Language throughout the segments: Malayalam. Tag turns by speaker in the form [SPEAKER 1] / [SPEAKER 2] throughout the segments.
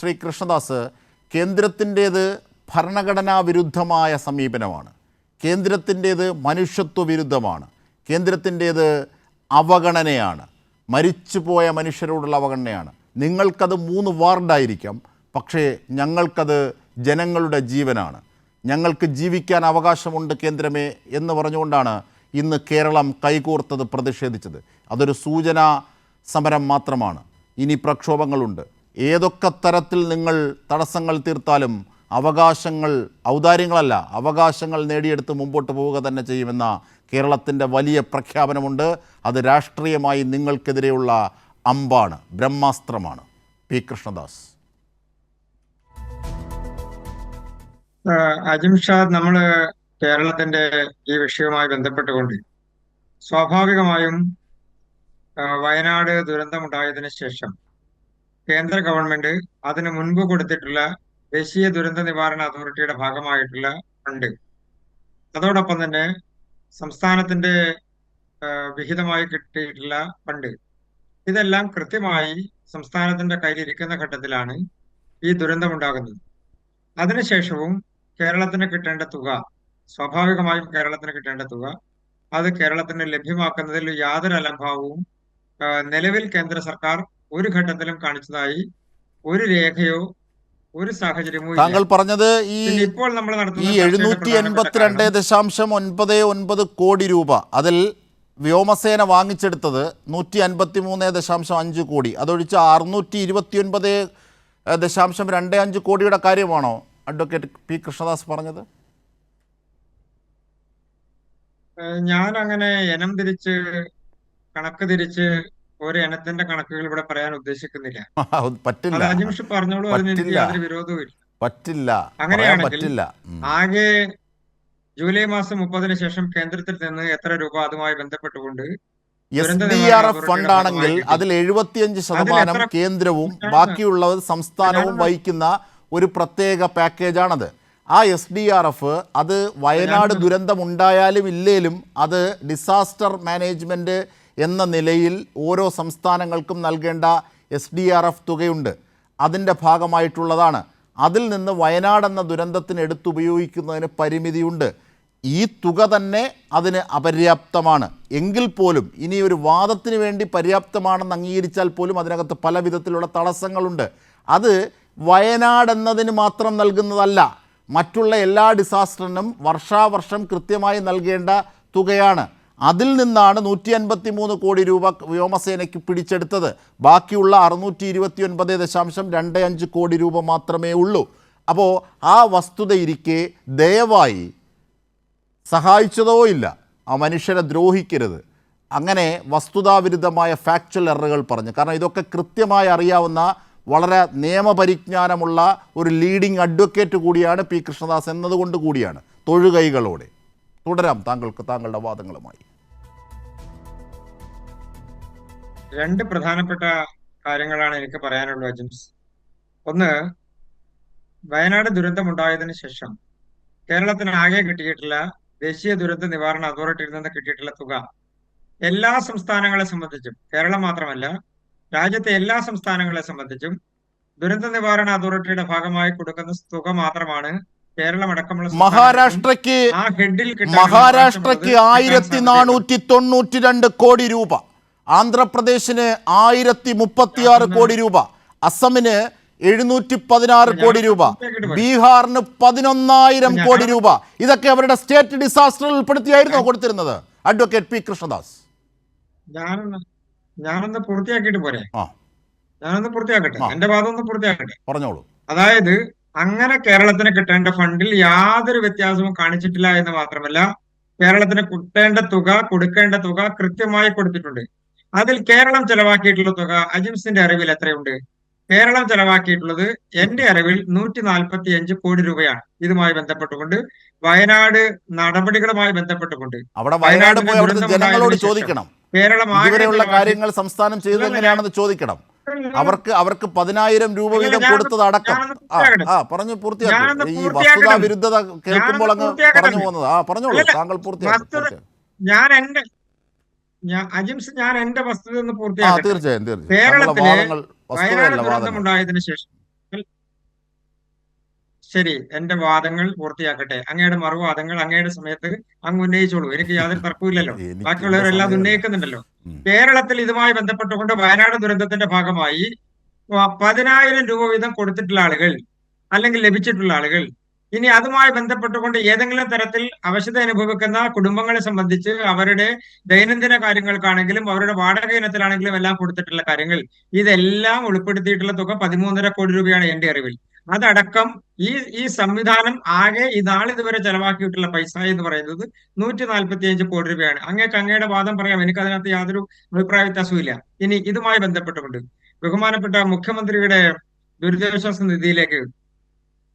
[SPEAKER 1] ശ്രീ കൃഷ്ണദാസ് കേന്ദ്രത്തിന്റേത് ഭരണഘടനാ വിരുദ്ധമായ സമീപനമാണ്. കേന്ദ്രത്തിന്റേത് മനുഷ്യത്വ വിരുദ്ധമാണ് കേന്ദ്രത്തിന്റേത് അവഗണനയാണ്. മരിച്ചുപോയ മനുഷ്യരോടുള്ള അവഗണനയാണ്. നിങ്ങൾക്കത് മൂന്ന് വാർഡായിരിക്കാം. പക്ഷേ ഞങ്ങൾക്കത് ജനങ്ങളുടെ ജീവനാണ്. ഞങ്ങൾക്ക് ജീവിക്കാൻ അവകാശമുണ്ട് കേന്ദ്രമേ എന്ന് പറഞ്ഞുകൊണ്ടാണ് ഇന്ന് കേരളം കൈകോർത്തത് പ്രതിഷേധിച്ചത്. അതൊരു സൂചനാ സമരം മാത്രമാണ്. ഇനി പ്രക്ഷോഭങ്ങളുണ്ട്. ഏതൊക്കെ തരത്തിൽ നിങ്ങൾ തടസ്സങ്ങൾ തീർത്താലും അവകാശങ്ങൾ ഔദാര്യങ്ങളല്ല അവകാശങ്ങൾ നേടിയെടുത്ത് മുമ്പോട്ട് പോവുക തന്നെ ചെയ്യുമെന്ന കേരളത്തിന്റെ വലിയ പ്രഖ്യാപനമുണ്ട്. അത് രാഷ്ട്രീയമായി നിങ്ങൾക്കെതിരെയുള്ള അമ്പാണ് ബ്രഹ്മാസ്ത്രമാണ്. പി. കൃഷ്ണദാസ്.
[SPEAKER 2] അജിം അജിംഷാദ് നമ്മൾ കേരളത്തിന്റെ ഈ വിഷയവുമായി ബന്ധപ്പെട്ടുകൊണ്ട് സ്വാഭാവികമായും വയനാട് ദുരന്തമുണ്ടായതിനു ശേഷം കേന്ദ്ര ഗവൺമെന്റ് അതിനു മുൻപ് കൊടുത്തിട്ടുള്ള ദേശീയ ദുരന്ത നിവാരണ അതോറിറ്റിയുടെ ഭാഗമായിട്ടുള്ള ഫണ്ട്. അതോടൊപ്പം തന്നെ സംസ്ഥാനത്തിന്റെ വിഹിതമായി കിട്ടിയിട്ടുള്ള ഫണ്ട്. ഇതെല്ലാം കൃത്യമായി സംസ്ഥാനത്തിന്റെ കയ്യിലിരിക്കുന്ന ഘട്ടത്തിലാണ് ഈ ദുരന്തമുണ്ടാകുന്നത്. അതിനുശേഷവും കേരളത്തിന് കിട്ടേണ്ട തുക സ്വാഭാവികമായും കേരളത്തിന് കിട്ടേണ്ട തുക അത് കേരളത്തിന് ലഭ്യമാക്കുന്നതിൽ യാതൊരു അലംഭാവവും നിലവിൽ കേന്ദ്ര സർക്കാർ ഒരു ഘട്ടത്തിലും കാണിച്ചതായി ഒരു രേഖയോ ഒരു സാഹചര്യമോ
[SPEAKER 1] താങ്കൾ പറഞ്ഞത് ഈ
[SPEAKER 2] ഇപ്പോൾ നമ്മൾ
[SPEAKER 1] ഈ
[SPEAKER 2] നടത്തുന്ന
[SPEAKER 1] എഴുന്നൂറ്റി എൺപത്തിരണ്ട് ദശാംശം ഒൻപത് ഒൻപത് കോടി രൂപ. അതിൽ വ്യോമസേന വാങ്ങിച്ചെടുത്തത് നൂറ്റി അൻപത്തി മൂന്ന് ദശാംശം അഞ്ച് കോടി. അതൊഴിച്ച് അറുന്നൂറ്റി ഇരുപത്തി ഒൻപത് ദശാംശം രണ്ട് അഞ്ച് കോടിയുടെ കാര്യമാണോ? അഡ്വക്കേറ്റ് പി കൃഷ്ണദാസ് പറഞ്ഞത്.
[SPEAKER 2] ഞാൻ അങ്ങനെ ഇനം തിരിച്ച് കണക്ക് തിരിച്ച് ഒരു ഇനത്തിന്റെ കണക്കുകൾ ഇവിടെ പറയാൻ ഉദ്ദേശിക്കുന്നില്ല.
[SPEAKER 1] പറ്റില്ല.
[SPEAKER 2] അജിംഷ് പറഞ്ഞോളൂ അതിന് യാതൊരു വിരോധവും ഇല്ല
[SPEAKER 1] പറ്റില്ല.
[SPEAKER 2] അങ്ങനെയാണെങ്കിൽ ആകെ ജൂലൈ മാസം മുപ്പതിന് ശേഷം കേന്ദ്രത്തിൽ നിന്ന് എത്ര രൂപ അതുമായി ബന്ധപ്പെട്ടുകൊണ്ട്
[SPEAKER 1] എസ് ഡി ആർ എഫ് ഫണ്ടാണെങ്കിൽ അതിൽ എഴുപത്തിയഞ്ച് ശതമാനം കേന്ദ്രവും ബാക്കിയുള്ളത് സംസ്ഥാനവും വഹിക്കുന്ന ഒരു പ്രത്യേക പാക്കേജാണത്. ആ എസ് ഡി ആർ എഫ് അത് വയനാട്
[SPEAKER 2] ദുരന്തമുണ്ടായാലും
[SPEAKER 1] ദുരന്തം ഉണ്ടായാലും ഇല്ലേലും അത് ഡിസാസ്റ്റർ മാനേജ്മെന്റ് എന്ന നിലയിൽ ഓരോ സംസ്ഥാനങ്ങൾക്കും നൽകേണ്ട എസ് ഡി ആർ എഫ് തുകയുണ്ട്. അതിന്റെ ഭാഗമായിട്ടുള്ളതാണ്. അതിൽ നിന്ന് വയനാട് എന്ന ദുരന്തത്തിന് എടുത്തുപയോഗിക്കുന്നതിന് പരിമിതിയുണ്ട്. ഈ തുക തന്നെ അതിന് അപര്യാപ്തമാണ്. എങ്കിൽ പോലും ഇനി ഒരു വാദത്തിന് വേണ്ടി പര്യാപ്തമാണെന്ന് അംഗീകരിച്ചാൽ പോലും അതിനകത്ത് പല വിധത്തിലുള്ള തടസ്സങ്ങളുണ്ട്. അത് വയനാട് എന്നതിന് മാത്രം നൽകുന്നതല്ല. മറ്റുള്ള എല്ലാ ഡിസാസ്റ്ററിനും വർഷാവർഷം കൃത്യമായി നൽകേണ്ട തുകയാണ്. അതിൽ നിന്നാണ് നൂറ്റി അൻപത്തി മൂന്ന് കോടി രൂപ വ്യോമസേനയ്ക്ക് പിടിച്ചെടുത്തത്. ബാക്കിയുള്ള അറുന്നൂറ്റി ഇരുപത്തി ഒൻപത് ദശാംശം രണ്ട് അഞ്ച് കോടി രൂപ മാത്രമേ ഉള്ളൂ. അപ്പോൾ ആ വസ്തുതയിരിക്കെ ദയവായി സഹായിച്ചതോ ഇല്ല. ആ മനുഷ്യരെ ദ്രോഹിക്കരുത്. അങ്ങനെ വസ്തുതാവിരുദ്ധമായ ഫാക്ച്വൽ എററുകൾ പറഞ്ഞു. കാരണം ഇതൊക്കെ കൃത്യമായി അറിയാവുന്ന വളരെ നിയമപരിജ്ഞാനമുള്ള ഒരു ലീഡിംഗ് അഡ്വക്കേറ്റ് കൂടിയാണ് പി കൃഷ്ണദാസ് എന്നതുകൊണ്ട് കൂടിയാണ്. തൊഴുകൈകളോടെ. തുടരാം താങ്കൾക്ക് താങ്കളുടെ വാദങ്ങളുമായി.
[SPEAKER 2] രണ്ട് പ്രധാനപ്പെട്ട കാര്യങ്ങളാണ് എനിക്ക് പറയാനുള്ളത് അജിംസ് ഒന്ന് വയനാട് ദുരന്തമുണ്ടായതിനു ശേഷം കേരളത്തിന് ആകെ കിട്ടിയിട്ടുള്ള ദേശീയ ദുരന്ത നിവാരണ അതോറിറ്റിയിൽ നിന്ന് കിട്ടിയിട്ടുള്ള തുക എല്ലാ സംസ്ഥാനങ്ങളെ സംബന്ധിച്ചും കേരളം മാത്രമല്ല രാജ്യത്തെ എല്ലാ സംസ്ഥാനങ്ങളെ സംബന്ധിച്ചും ദുരന്ത നിവാരണ അതോറിറ്റിയുടെ ഭാഗമായി കൊടുക്കുന്ന തുക മാത്രമാണ് കേരളമടക്കമുള്ള
[SPEAKER 1] മഹാരാഷ്ട്രക്ക്
[SPEAKER 2] അവകാശമുള്ളത്
[SPEAKER 1] ആയിരത്തി നാനൂറ്റി തൊണ്ണൂറ്റി രണ്ട് കോടി രൂപ. ആന്ധ്രാപ്രദേശിന് ആയിരത്തി മുപ്പത്തിയാറ് കോടി രൂപ അസമിന് എഴുന്നൂറ്റി പതിനാറ് കോടി രൂപ ബീഹാറിന് പതിനൊന്നായിരം കോടി രൂപ. ഇതൊക്കെ അവരുടെ സ്റ്റേറ്റ് ഡിസാസ്റ്ററിൽ ഉൾപ്പെടുത്തിയായിരുന്നു കൊടുത്തിരുന്നത്? Advocate P Krishnadas.
[SPEAKER 2] ഞാനൊന്ന് പൂർത്തിയാക്കിയിട്ട് പോരെ. ഞാനൊന്ന് പൂർത്തിയാക്കട്ടെ. എന്റെ വാദം ഒന്ന് പൂർത്തിയാക്കട്ടെ.
[SPEAKER 1] പറഞ്ഞോളൂ.
[SPEAKER 2] അതായത് അങ്ങനെ കേരളത്തിന് കിട്ടേണ്ട ഫണ്ടിൽ യാതൊരു വ്യത്യാസവും കാണിച്ചിട്ടില്ല എന്ന് മാത്രമല്ല കേരളത്തിന് കിട്ടേണ്ട തുക കൊടുക്കേണ്ട തുക കൃത്യമായി കൊടുത്തിട്ടുണ്ട്. അതിൽ കേരളം ചെലവാക്കിയിട്ടുള്ള തുക അജിംസിന്റെ അറിവിൽ എത്രയുണ്ട്? കേരളം ചെലവാക്കിയിട്ടുള്ളത് എന്റെ അറിവിൽ നൂറ്റി നാൽപ്പത്തി അഞ്ച് കോടി രൂപയാണ്. ഇതുമായി ബന്ധപ്പെട്ടുകൊണ്ട് വയനാട് നടപടികളുമായി ബന്ധപ്പെട്ടുകൊണ്ട്
[SPEAKER 1] അവിടെ വയനാട് ജനങ്ങളോട് ചോദിക്കണം.
[SPEAKER 2] കേരളം
[SPEAKER 1] ഇതുവരെയുള്ള കാര്യങ്ങൾ സംസ്ഥാനം ചെയ്തത് എങ്ങനെയാണെന്ന് ചോദിക്കണം. അവർക്ക് അവർക്ക് പതിനായിരം രൂപ വീതം കൊടുത്തത് അടക്കം ആ പറഞ്ഞു പൂർത്തിയാക്കും. ഈ വസ്തുതാ വിരുദ്ധത കേൾക്കുമ്പോൾ അങ്ങ് പറഞ്ഞു പോകുന്നത്. ആ പറഞ്ഞോളൂ. താങ്കൾ പൂർത്തിയാക്കും.
[SPEAKER 2] ഞാൻ എന്റെ അജിംസ് ഞാൻ എന്റെ വസ്തുത ഒന്ന്
[SPEAKER 1] ആ
[SPEAKER 2] പൂർത്തിയാക്കട്ടെ.
[SPEAKER 1] തീർച്ചയായും
[SPEAKER 2] കേരളത്തിലെ വയനാട് ദുരന്തമുണ്ടായതിനു ശേഷം. ശരി എന്റെ വാദങ്ങൾ പൂർത്തിയാക്കട്ടെ. അങ്ങയുടെ മറുവാദങ്ങൾ അങ്ങയുടെ സമയത്ത് അങ്ങ് ഉന്നയിച്ചോളൂ. എനിക്ക് യാതൊരു തർക്കമില്ലല്ലോ ബാക്കിയുള്ളവരെല്ലാം. ഉന്നയിക്കുന്നുണ്ടല്ലോ. കേരളത്തിൽ ഇതുമായി ബന്ധപ്പെട്ടുകൊണ്ട് വയനാട് ദുരന്തത്തിന്റെ ഭാഗമായി പതിനായിരം രൂപ വീതം കൊടുത്തിട്ടുള്ള ആളുകൾ അല്ലെങ്കിൽ ലഭിച്ചിട്ടുള്ള ആളുകൾ ഇനി അതുമായി ബന്ധപ്പെട്ടുകൊണ്ട് ഏതെങ്കിലും തരത്തിൽ അവശത അനുഭവിക്കുന്ന കുടുംബങ്ങളെ സംബന്ധിച്ച് അവരുടെ ദൈനംദിന കാര്യങ്ങൾക്കാണെങ്കിലും അവരുടെ വാടക ഇനത്തിലാണെങ്കിലും എല്ലാം കൊടുത്തിട്ടുള്ള കാര്യങ്ങൾ ഇതെല്ലാം ഉൾപ്പെടുത്തിയിട്ടുള്ള തുക പതിമൂന്നര കോടി രൂപയാണ് എന്റെ അറിവിൽ. അതടക്കം ഈ ഈ സംവിധാനം ആകെ ഈ നാളിതുവരെ ചെലവാക്കിയിട്ടുള്ള പൈസ എന്ന് പറയുന്നത് നൂറ്റി നാൽപ്പത്തി അഞ്ച് കോടി രൂപയാണ്. അങ്ങേക്ക് അങ്ങയുടെ വാദം പറയാം എനിക്ക് അതിനകത്ത് യാതൊരു അഭിപ്രായ വ്യത്യാസവും ഇനി ഇതുമായി ബന്ധപ്പെട്ടുകൊണ്ട് ബഹുമാനപ്പെട്ട മുഖ്യമന്ത്രിയുടെ ദുരിതാശ്വാസ നിധിയിലേക്ക്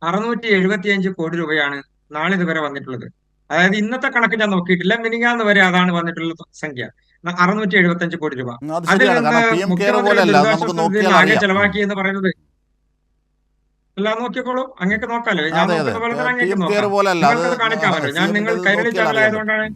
[SPEAKER 2] അറുന്നൂറ്റി എഴുപത്തിയഞ്ച് കോടി രൂപയാണ് നാളിതുവരെ വന്നിട്ടുള്ളത്. അതായത് ഇന്നത്തെ കണക്ക് ഞാൻ നോക്കിയിട്ടില്ല. മിനിങ്ങാന്ന് വരെ അതാണ് വന്നിട്ടുള്ള സംഖ്യ. അറുന്നൂറ്റി എഴുപത്തി അഞ്ച് കോടി രൂപ.
[SPEAKER 1] അത്
[SPEAKER 2] അതിൽ മുഖ്യമന്ത്രി ആകെ ചെലവാക്കി എന്ന് പറയുന്നത് എല്ലാം നോക്കിക്കോളൂ. അങ്ങേക്ക് നോക്കാലോ. ഞാൻ നോക്കുന്ന പോലെ തന്നെ അങ്ങേക്ക് നോക്കാം. കാണിക്കാമല്ലോ ഞാൻ നിങ്ങൾ കൈരളി ചാനൽ ആയതുകൊണ്ടാണ്
[SPEAKER 1] പറ്റും.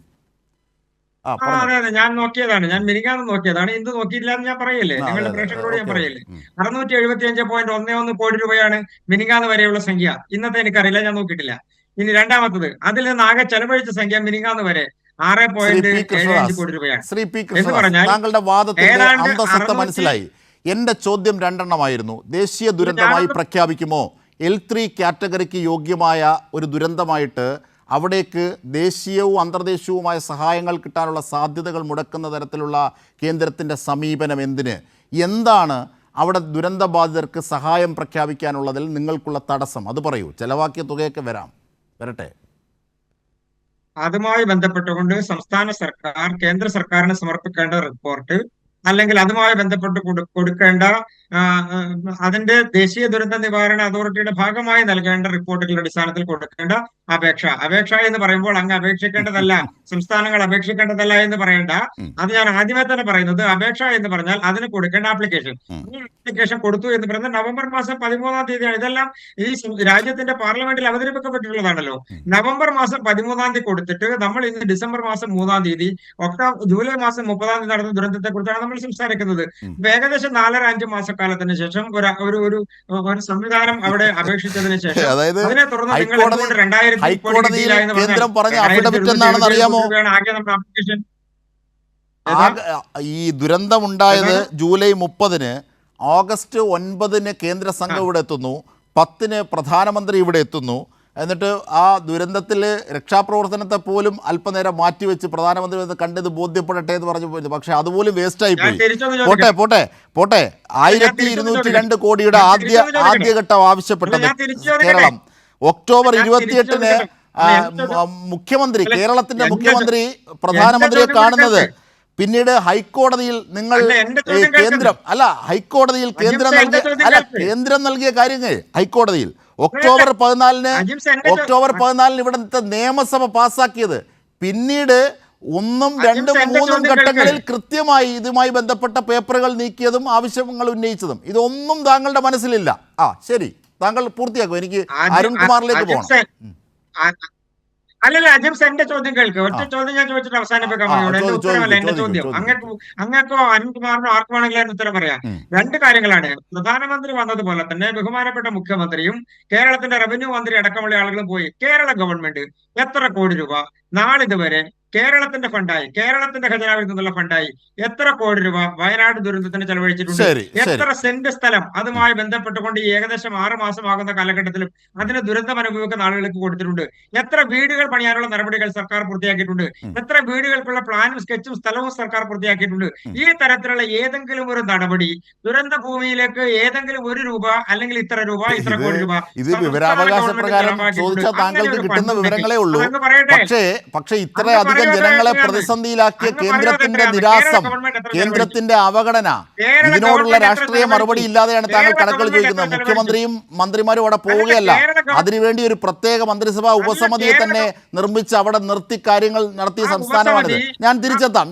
[SPEAKER 1] ആ
[SPEAKER 2] ആ
[SPEAKER 1] പറഞ്ഞു
[SPEAKER 2] അതെ അതെ. ഞാൻ നോക്കിയതാണ്. ഞാൻ മിനിങ്ങാന്ന് നോക്കിയതാണ്. ഇന്ന് നോക്കിയില്ല എന്ന് ഞാൻ പറയില്ലേ? നിങ്ങളുടെ പ്രേക്ഷകരോട് ഞാൻ പറയല്ലേ? അറുന്നൂറ്റി എഴുപത്തി അഞ്ച് പോയിന്റ് ഒന്നേ ഒന്ന് കോടി രൂപയാണ് മിനിങ്ങാന്ന് വരെയുള്ള സംഖ്യ. ഇന്നത്തെ എനിക്കറിയില്ല ഞാൻ നോക്കിയിട്ടില്ല. ഇനി രണ്ടാമത്തത് അതിൽ നിന്ന് ആകെ ചെലവഴിച്ച സംഖ്യ മിനിങ്ങാന്ന് വരെ ആറ് പോയിന്റ് ഏഴ് അഞ്ച് കോടി രൂപയാണ്.
[SPEAKER 1] ശ്രീ പി
[SPEAKER 2] എന്ന് പറഞ്ഞാൽ
[SPEAKER 1] താങ്കളുടെ വാദത്തിന്റെ അന്തസത്ത മനസ്സിലായി. എന്റെ ചോദ്യം രണ്ടെണ്ണമായിരുന്നു. ദേശീയ ദുരന്തമായി പ്രഖ്യാപിക്കുമോ? എൽ ത്രീ കാറ്റഗറിക്ക് യോഗ്യമായ ഒരു ദുരന്തമായിട്ട് അവിടേക്ക് ദേശീയവും അന്തർദേശീയവുമായ സഹായങ്ങൾ കിട്ടാനുള്ള സാധ്യതകൾ മുടക്കുന്ന തരത്തിലുള്ള കേന്ദ്രത്തിന്റെ സമീപനം എന്തിന്? എന്താണ് അവിടെ ദുരന്തബാധിതർക്ക് സഹായം പ്രഖ്യാപിക്കാനുള്ളതിൽ നിങ്ങൾക്കുള്ള തടസ്സം? അത് പറയൂ. ചെലവാക്കിയ തുകയൊക്കെ വരാം. വരട്ടെ.
[SPEAKER 2] അതുമായി ബന്ധപ്പെട്ടുകൊണ്ട് സംസ്ഥാന സർക്കാർ കേന്ദ്ര സർക്കാരിന് സമർപ്പിക്കേണ്ട റിപ്പോർട്ട് അല്ലെങ്കിൽ അതുമായി ബന്ധപ്പെട്ട് കൊടു- കൊടുക്കേണ്ട അതിന്റെ ദേശീയ ദുരന്ത നിവാരണ അതോറിറ്റിയുടെ ഭാഗമായി നൽകേണ്ട റിപ്പോർട്ടുകളുടെ അടിസ്ഥാനത്തിൽ കൊടുക്കേണ്ട അപേക്ഷ. അപേക്ഷ എന്ന് പറയുമ്പോൾ അങ്ങ് അപേക്ഷിക്കേണ്ടതല്ല സംസ്ഥാനങ്ങൾ അപേക്ഷിക്കേണ്ടതല്ല എന്ന് പറയേണ്ട. അത് ഞാൻ ആദ്യമേ തന്നെ പറയുന്നത് അപേക്ഷ എന്ന് പറഞ്ഞാൽ അതിന് കൊടുക്കേണ്ട ആപ്ലിക്കേഷൻ ഈ ആപ്ലിക്കേഷൻ കൊടുത്തു എന്ന് പറയുന്നത് നവംബർ മാസം പതിമൂന്നാം തീയതിയാണ്. ഇതെല്ലാം ഈ രാജ്യത്തിന്റെ പാർലമെന്റിൽ അവതരിപ്പിക്കപ്പെട്ടിട്ടുള്ളതാണല്ലോ. നവംബർ മാസം പതിമൂന്നാം തീയതി കൊടുത്തിട്ട് നമ്മൾ ഇന്ന് ഡിസംബർ മാസം മൂന്നാം തീയതി ഒക്ടോബർ ജൂലൈ മാസം മുപ്പതാം തീയതി നടന്ന ദുരന്തത്തെ കുറിച്ചാണ് നമ്മൾ സംസാരിക്കുന്നത്.
[SPEAKER 1] ഉം.
[SPEAKER 2] ഇപ്പൊ ഏകദേശം നാലര അഞ്ച് മാസക്കാലത്തിന് ശേഷം ഒരു ഒരു ഒരു ഒരു സംവിധാനം അവിടെ അപേക്ഷിച്ചതിന് ശേഷം അതിനെ തുടർന്ന് നിങ്ങൾ എന്തുകൊണ്ട് രണ്ടായിരത്തി ആപ്ലിക്കേഷൻ
[SPEAKER 1] ഈ ദുരന്തമുണ്ടായത് ജൂലൈ മുപ്പതിന് ഓഗസ്റ്റ് ഒൻപതിന് കേന്ദ്ര സംഘം ഇവിടെ എത്തുന്നു. പത്തിന് പ്രധാനമന്ത്രി ഇവിടെ എത്തുന്നു. എന്നിട്ട് ആ ദുരന്തത്തിൽ രക്ഷാപ്രവർത്തനത്തെ പോലും അല്പനേരം മാറ്റിവെച്ച് പ്രധാനമന്ത്രി വന്ന് കണ്ടത് ബോധ്യപ്പെടട്ടെ എന്ന് പറഞ്ഞു പോയത് പക്ഷെ അതുപോലും വേസ്റ്റായി
[SPEAKER 2] ആയി
[SPEAKER 1] പോയി. പോട്ടെ പോട്ടെ പോട്ടെ. ആയിരത്തി ഇരുന്നൂറ്റി. രണ്ട് കോടിയുടെ ആദ്യ ആദ്യഘട്ടം ആവശ്യപ്പെട്ടത്. കേരളം. ഒക്ടോബർ ഇരുപത്തിയെട്ടിന് മുഖ്യമന്ത്രി കേരളത്തിന്റെ മുഖ്യമന്ത്രി പ്രധാനമന്ത്രിയെ കാണുന്നത്. പിന്നീട് ഹൈക്കോടതിയിൽ നിങ്ങൾ. കേന്ദ്രം അല്ല ഹൈക്കോടതിയിൽ കേന്ദ്രം നൽകിയ അല്ല കേന്ദ്രം നൽകിയ കാര്യങ്ങൾ ഹൈക്കോടതിയിൽ. ഒക്ടോബർ പതിനാലിന് ഒക്ടോബർ പതിനാലിന് ഇവിടുത്തെ നിയമസഭ പാസ്സാക്കിയത്. പിന്നീട് ഒന്നും രണ്ടും മൂന്നും ഘട്ടങ്ങളിൽ കൃത്യമായി ഇതുമായി ബന്ധപ്പെട്ട പേപ്പറുകൾ നീക്കിയതും ആവശ്യങ്ങൾ ഉന്നയിച്ചതും. ഇതൊന്നും താങ്കളുടെ മനസ്സിലില്ല. ആ ശരി. താങ്കൾ പൂർത്തിയാക്കും. എനിക്ക് അരുൺകുമാറിലേക്ക് പോകണം
[SPEAKER 2] അല്ലല്ല അജംസ് എന്റെ ചോദ്യം കേൾക്ക്. ഒറ്റ ചോദ്യം ഞാൻ ചോദിച്ചിട്ട് അവസാനിപ്പിക്കാൻ എന്റെ ഉത്തരമല്ല എന്റെ ചോദ്യം അങ്ങക്ക് അങ്ങക്കോ അനന്ത്കുമാറിനോ ആർക്കു ആർക്ക് വേണമെങ്കിലും എന്റെ ഉത്തരം പറയാം. രണ്ട് കാര്യങ്ങളാണ്. പ്രധാനമന്ത്രി വന്നതുപോലെ തന്നെ ബഹുമാനപ്പെട്ട മുഖ്യമന്ത്രിയും കേരളത്തിന്റെ റവന്യൂ മന്ത്രി അടക്കമുള്ള ആളുകളും പോയി. കേരള ഗവൺമെന്റ് എത്ര കോടി രൂപ നാളിതുവരെ കേരളത്തിന്റെ ഫണ്ടായി കേരളത്തിന്റെ ഖജനാവിൽ നിന്നുള്ള ഫണ്ടായി. എത്ര കോടി രൂപ വയനാട് ദുരന്തത്തിന് ചെലവഴിച്ചിട്ടുണ്ട്? എത്ര സെന്റ് സ്ഥലം അതുമായി ബന്ധപ്പെട്ടുകൊണ്ട് ഈ ഏകദേശം ആറ് മാസമാകുന്ന കാലഘട്ടത്തിലും അതിന് ദുരന്തം അനുഭവിക്കുന്ന ആളുകൾക്ക് കൊടുത്തിട്ടുണ്ട്? എത്ര വീടുകൾ പണിയാനുള്ള നടപടികൾ സർക്കാർ പൂർത്തിയാക്കിയിട്ടുണ്ട്? എത്ര വീടുകൾക്കുള്ള പ്ലാനും സ്കെച്ചും സ്ഥലവും സർക്കാർ പൂർത്തിയാക്കിയിട്ടുണ്ട്? ഈ തരത്തിലുള്ള ഏതെങ്കിലും ഒരു നടപടി ദുരന്ത ഭൂമിയിലേക്ക് ഏതെങ്കിലും ഒരു രൂപ അല്ലെങ്കിൽ ഇത്ര രൂപ ഇത്ര കോടി രൂപ
[SPEAKER 1] ഇത് വിവരാവകാശ പ്രകാരം ചോദിച്ചാൽ താങ്കൾക്ക് കിട്ടുന്ന വിവരങ്ങളേ ഉള്ളൂ. പക്ഷേ പക്ഷേ ഇത്ര ഇത്രയധികം
[SPEAKER 2] പറയാതെ
[SPEAKER 1] ജനങ്ങളെ പ്രതിസന്ധിയിലാക്കിയ കേന്ദ്രത്തിന്റെ നിരാസം? കേന്ദ്രത്തിന്റെ അവഗണന ഇതിനോടുള്ള രാഷ്ട്രീയ മറുപടി ഇല്ലാതെയാണ് താങ്കൾ കണക്കുകൾ ചോദിക്കുന്നത്. മുഖ്യമന്ത്രിയും മന്ത്രിമാരും അവിടെ പോവുകയല്ല. അതിനുവേണ്ടി ഒരു പ്രത്യേക മന്ത്രിസഭാ ഉപസമിതിയെ തന്നെ നിർമ്മിച്ച് അവിടെ നിർത്തി കാര്യങ്ങൾ നടത്തിയ സംസ്ഥാനമാണിത്. ഞാൻ തിരിച്ചെത്താം.